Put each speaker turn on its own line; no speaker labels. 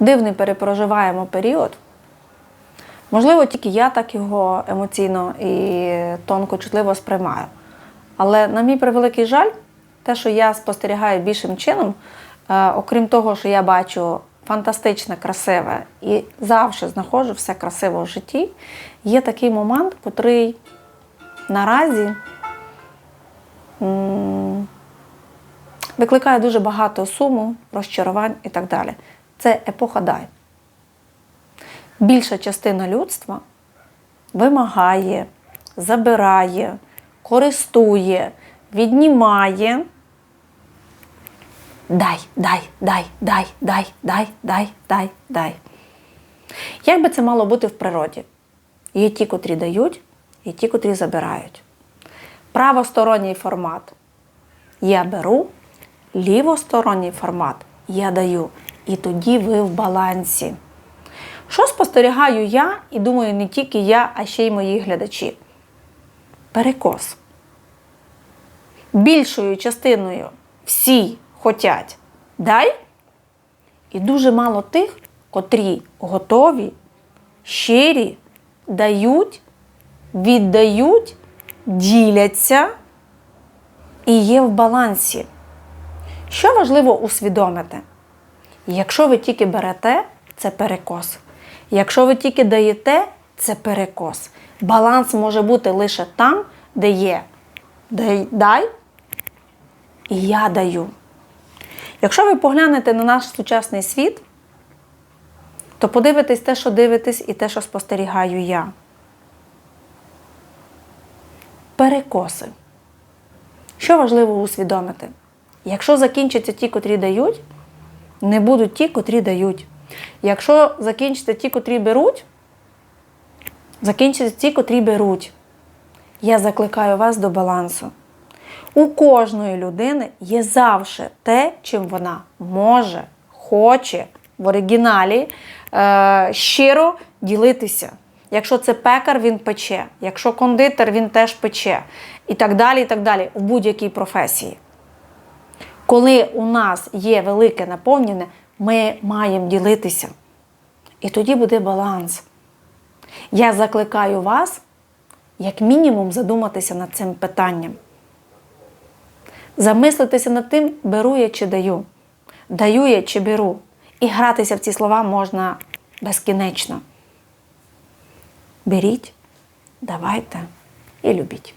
дивний перепроживаємо період. Можливо, тільки я так його емоційно і тонко чутливо сприймаю. Але, на мій превеликий жаль, те, що я спостерігаю більшим чином, е, окрім того, що я бачу фантастичне, красиве і завжди знаходжу все красиво в житті, є такий момент, котрий наразі викликає дуже багато суму, розчарувань і так далі. Це епоха дай. Більша частина людства вимагає, забирає, користує, віднімає. Дай, дай, дай, дай, дай, дай, дай, дай, дай. Як би це мало бути в природі? Є ті, котрі дають, є ті, котрі забирають. Правосторонній формат я беру, лівосторонній формат я даю. І тоді ви в балансі. Що спостерігаю я, і думаю, не тільки я, а ще й мої глядачі. Перекос. Більшою частиною всі хотять дай, і дуже мало тих, котрі готові, щирі, дають, віддають, діляться і є в балансі. Що важливо усвідомити? Якщо ви тільки берете, це перекос. Якщо ви тільки даєте, це перекос. Баланс може бути лише там, де є дай, дай і я даю. Якщо ви поглянете на наш сучасний світ, то подивитесь те, що дивитесь, і те, що спостерігаю я. Перекоси. Що важливо усвідомити? Якщо закінчаться ті, котрі дають, не будуть ті, котрі дають. Якщо закінчаться ті, котрі беруть, закінчаться ті, котрі беруть. Я закликаю вас до балансу. У кожної людини є завжди те, чим вона може, хоче в оригіналі е, щиро ділитися. Якщо це пекар, він пече, якщо кондитер, він теж пече. І так далі, і так далі, в будь-якій професії. Коли у нас є велике наповнення, ми маємо ділитися. І тоді буде баланс. Я закликаю вас, як мінімум, задуматися над цим питанням. Замислитися над тим, беру я чи даю, даю я чи беру. І гратися в ці слова можна безкінечно. Беріть, давайте і любіть.